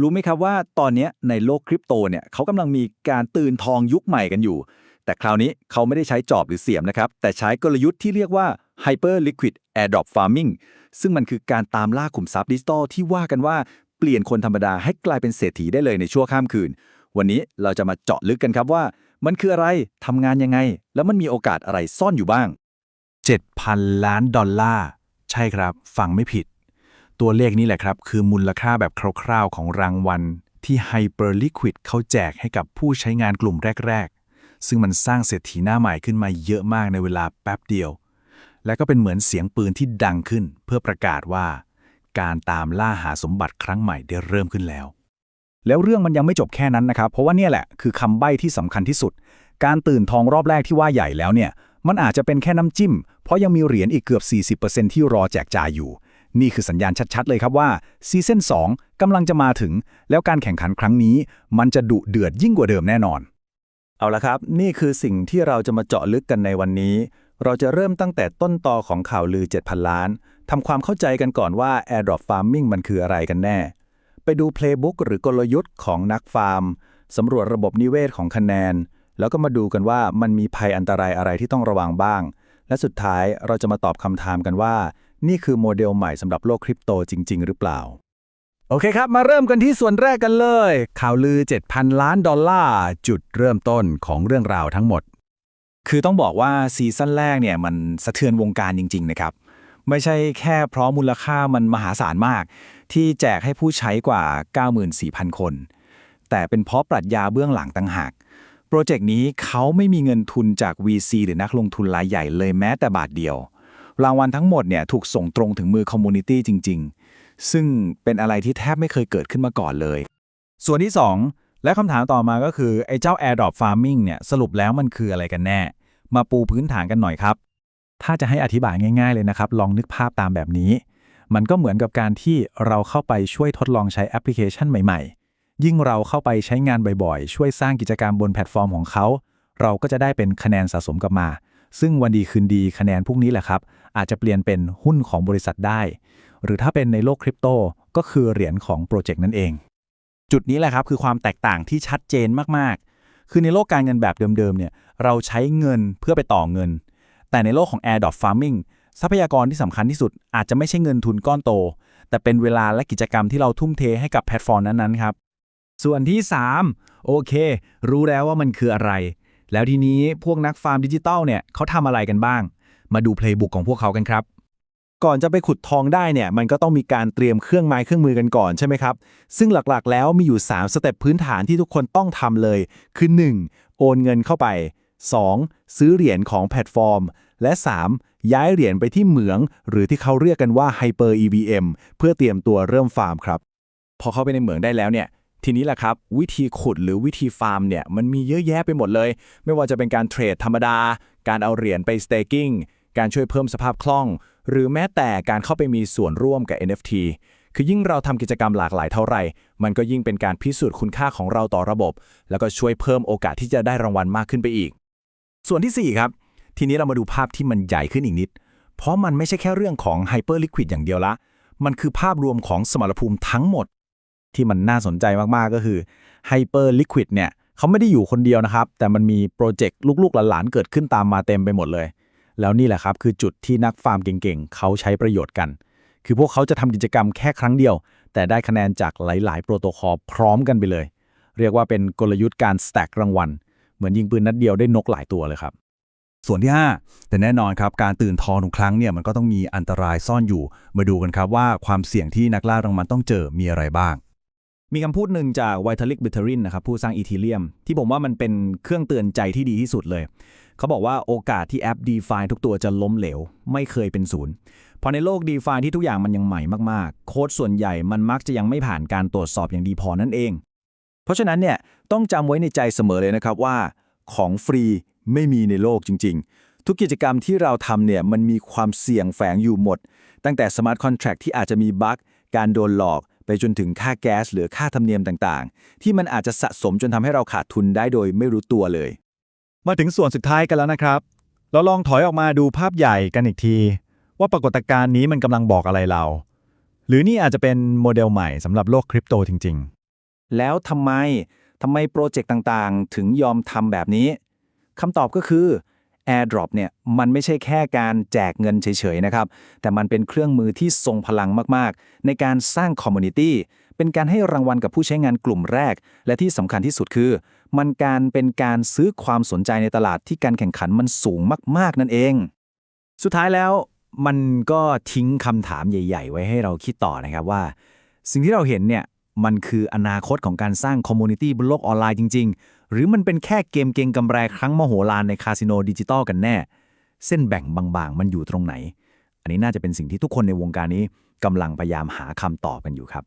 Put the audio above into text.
รู้ไหมครับว่าตอนนี้ในโลกคริปโตเนี่ยเขากำลังมีการตื่นทองยุคใหม่กันอยู่ แต่คราวนี้เขาไม่ได้ใช้จอบหรือเสียมนะครับ แต่ใช้กลยุทธ์ที่เรียกว่า Hyper Liquid Airdrop Farming ซึ่งมันคือการตามล่าขุมทรัพย์ดิจิตอลที่ว่ากันว่าเปลี่ยนคนธรรมดาให้กลายเป็นเศรษฐีได้เลยในชั่วข้ามคืน วันนี้เราจะมาเจาะลึกกันครับว่า มันคืออะไรทำงานยังไง แล้วมันมีโอกาสอะไรซ่อนอยู่บ้าง 7,000 ล้านดอลลาร์ ใช่ครับ ฟังไม่ผิด ตัวเลขนี้แหละครับ คือมูลค่าแบบคร่าวๆของรางวัล ที่ Hyper Liquid เขาแจกให้กับผู้ใช้งานกลุ่มแรก ๆ ซึ่งมันสร้างเศรษฐีหน้าใหม่ขึ้นมาเยอะมากในเวลาแป๊บเดียว และก็เป็นเหมือนเสียงปืนที่ดังขึ้น เพื่อประกาศว่า การตามล่าหาสมบัติครั้งใหม่ได้เริ่มขึ้นแล้ว แล้วเรื่องมันยังไม่จบแค่นั้นนะครับ เพราะว่าเนี่ยแหละคือคำใบ้ที่สำคัญที่สุด การตื่นทองรอบแรกที่ว่าใหญ่แล้วเนี่ยมันอาจจะเป็นแค่น้ำจิ้ม เพราะยังมีเหรียญอีกเกือบ 40%ที่รอแจกจ่ายอยู่ นี่คือสัญญาณชัดๆ เลยครับว่าซีซั่น2กำลังจะมาถึง แล้วการแข่งขันครั้งนี้ มันจะดุเดือดยิ่งกว่าเดิมแน่นอน เอาละครับ นี่คือสิ่งที่เราจะมาเจาะลึกกันในวันนี้ เราจะเริ่มตั้งแต่ต้นตอของข่าวลือ 7,000 ล้านทำความเข้าใจกันก่อนว่า Airdrop Farming มันคืออะไรกันแน่ ไปดู Playbook หรือกลยุทธ์ของนักฟาร์มสำรวจระบบนิเวศของคะแนน แล้วก็มาดูกันว่ามันมีภัยอันตรายอะไรที่ต้องระวังบ้าง และสุดท้ายเราจะมาตอบคำถามกันว่า นี่คือโมเดลใหม่สำหรับโลกคริปโตจริง ๆ หรือเปล่า โอเคครับ มาเริ่มกันที่ส่วนแรกกันเลย ข่าวลือ 7,000 ล้านดอลลาร์จุดเริ่มต้นของเรื่องราวทั้งหมด คือต้องบอกว่าซีซั่นแรกเนี่ยมันสะเทือนวงการจริง ๆ นะครับ ไม่ใช่แค่เพราะมูลค่ามันมหาศาลมาก ที่แจกให้ผู้ใช้กว่า 94,000 คน แต่เป็นเพราะปรัชญาเบื้องหลังต่างหากโปรเจกต์นี้เขาไม่มีเงินทุนจาก VC หรือนักลงทุนรายใหญ่เลยแม้แต่บาทเดียว รางวัลทั้งหมดเนี่ยถูกส่งตรงถึงมือคอมมูนิตี้จริง ๆ ซึ่งเป็นอะไรที่แทบไม่เคยเกิดขึ้นมาก่อนเลย ส่วนที่ 2 และคำถามต่อมาก็คือ ไอ้เจ้า AirDrop Farming เนี่ยสรุปแล้วมันคืออะไรกันแน่ มาปูพื้นฐานกันหน่อยครับ ถ้าจะให้อธิบายง่าย ๆ เลยนะครับ ลองนึกภาพตามแบบนี้ มันก็เหมือนกับการที่เราเข้าไปช่วยทดลองใช้แอปพลิเคชันใหม่ ๆ ยิ่งเราเข้าไปใช้งานบ่อยๆ ช่วยสร้างกิจกรรมบนแพลตฟอร์มของเขา เราก็จะได้เป็นคะแนนสะสมกลับมา ซึ่งวันดีคืนดีคะแนนพวกนี้แหละครับ อาจจะเปลี่ยนเป็นหุ้นของบริษัทได้ หรือถ้าเป็นในโลกคริปโตก็คือเหรียญของโปรเจกต์นั่นเอง จุดนี้แหละครับคือความแตกต่างที่ชัดเจนมากๆ คือในโลกการเงินแบบเดิมๆเนี่ยเราใช้เงินเพื่อไปต่อเงิน แต่ในโลกของ AirDrop Farming ทรัพยากรที่สำคัญที่สุดอาจจะไม่ใช่เงินทุนก้อนโต แต่เป็นเวลาและกิจกรรมที่เราทุ่มเทให้กับแพลตฟอร์มนั้นๆครับ ส่วนที่ 3 โอเค รู้แล้วว่ามันคืออะไร แล้วทีนี้พวกนักฟาร์มดิจิทัลเนี่ยเขาทำอะไรกันบ้าง มาดูเพลย์บุ๊กของพวกเขากันครับ ก่อนจะไปขุดทองได้เนี่ยมันก็ต้องมีการเตรียมเครื่องไม้เครื่องมือกันก่อนใช่ไหมครับ ซึ่งหลักๆ แล้วมีอยู่ 3 สเต็ปพื้นฐานที่ทุกคนต้องทำเลย คือ 1. โอนเงินเข้าไป 2. ซื้อเหรียญของแพลตฟอร์ม และ 3. ย้ายเหรียญไปที่เหมือง หรือที่เขาเรียกกันว่า Hyper EVM เพื่อเตรียมตัวเริ่มฟาร์มครับ พอเข้าไปในเหมืองได้แล้วเนี่ย ทีนี้แหละครับ วิธีขุดหรือวิธีฟาร์มเนี่ยมันมีเยอะแยะไปหมดเลย ไม่ว่าจะเป็นการเทรดธรรมดา การเอาเหรียญไป staking การช่วยเพิ่มสภาพคล่อง หรือแม้แต่การเข้าไปมีส่วนร่วมกับ NFT คือยิ่งเราทำกิจกรรมหลากหลายเท่าไหร่ มันก็ยิ่งเป็นการพิสูจน์คุณค่าของเราต่อระบบ แล้วก็ช่วยเพิ่มโอกาสที่จะได้รางวัลมากขึ้นไปอีก ส่วนที่ 4 ครับ ทีนี้เรามาดูภาพที่มันใหญ่ขึ้นอีกนิด เพราะมันไม่ใช่แค่เรื่องของ Hyper Liquid อย่างเดียวละ มันคือภาพรวมของสมรภูมิทั้งหมด ที่มันน่าสนใจมากๆก็คือ Hyper Liquid เนี่ยเขาไม่ได้อยู่คนเดียวนะครับ แต่มันมีโปรเจกต์ลูกๆหลานๆเกิดขึ้นตามมาเต็มไปหมดเลย แล้วนี่แหละครับคือจุดที่นักฟาร์มเก่งๆ เขาใช้ประโยชน์กัน คือพวกเขาจะทำกิจกรรมแค่ครั้งเดียว แต่ได้คะแนนจากหลาย ๆ โปรโตคอลพร้อมกันไปเลย เรียกว่าเป็นกลยุทธ์การสแต็กรางวัลเหมือนยิงปืนนัดเดียวได้นกหลายตัวเลยครับส่วนที่ 5 แต่แน่นอนครับ การตื่นทองทุกครั้งเนี่ยมันก็ต้องมีอันตรายซ่อนอยู่ มาดูกันครับว่าความเสี่ยงที่นักล่ารางวัลต้องเจอมีอะไรบ้าง มีคำพูดหนึ่งจาก Vitalik Buterin นะครับผู้สร้างอีทีเ u m ที่ผมว่ามันเป็นเครื่องเตือนใจที่ดีที่สุดเลย เขาบอกว่าโอกาสที่แอป DeFi ทุกตัวจะล้มเหลว ไม่เคยเป็นศูนย์เพราะในโลก DeFi ที่ทุกอย่างมันยังใหม่มากๆ โค้ดส่วนใหญ่มันมักจะยังไม่ผ่านการตรวจสอบอย่างดีพอนั่นเอง เพราะฉะนั้นเนี่ยต้องจำไว้ในใจเสมอเลยนะครับว่า ของฟรีไม่มีในโลกจริง ๆ ทุกกิจกรรมที่เราทำเนี่ยมันมีความเสี่ยงแฝงอยู่หมด ตั้งแต่สมาร์ทคอนแท็กที่อาจจะมีบั๊กการโดนหลอก ไปจนถึงค่าแก๊สหรือค่าธรรมเนียมต่างๆ ที่มันอาจจะสะสมจนทำให้เราขาดทุนได้โดยไม่รู้ตัวเลย มาถึงส่วนสุดท้ายกันแล้วนะครับ เราลองถอยออกมาดูภาพใหญ่กันอีกที ว่าปรากฏการณ์นี้มันกำลังบอกอะไรเรา หรือนี่อาจจะเป็นโมเดลใหม่สำหรับโลกคริปโตจริงแล้วทำไมทำไมโปรเจกต์ต่างๆ ถึงยอมทำแบบนี้คำตอบก็คือ AirDrop เนี่ยมันไม่ใช่แค่การแจกเงินเฉยๆนะครับ แต่มันเป็นเครื่องมือที่ทรงพลังมากๆ ในการสร้างคอมมูนิตี้เป็นการให้รางวัลกับผู้ใช้งานกลุ่มแรก และที่สำคัญที่สุดคือ มันการเป็นการซื้อความสนใจในตลาดที่การแข่งขันมันสูงมากๆนั่นเอง สุดท้ายแล้วมันก็ทิ้งคำถามใหญ่ ๆ ไว้ให้เราคิดต่อนะครับว่า สิ่งที่เราเห็นเนี่ยมันคืออนาคตของการสร้างคอมมูนิตี้บนโลกออนไลน์จริง ๆ หรือมันเป็นแค่เกมเกงกำไรครั้งมโหฬารในคาสิโนดิจิตอลกันแน่ เส้นแบ่งบางๆ มันอยู่ตรงไหน อันนี้น่าจะเป็นสิ่งที่ทุกคนในวงการนี้กำลังพยายามหาคำตอบกันอยู่ครับ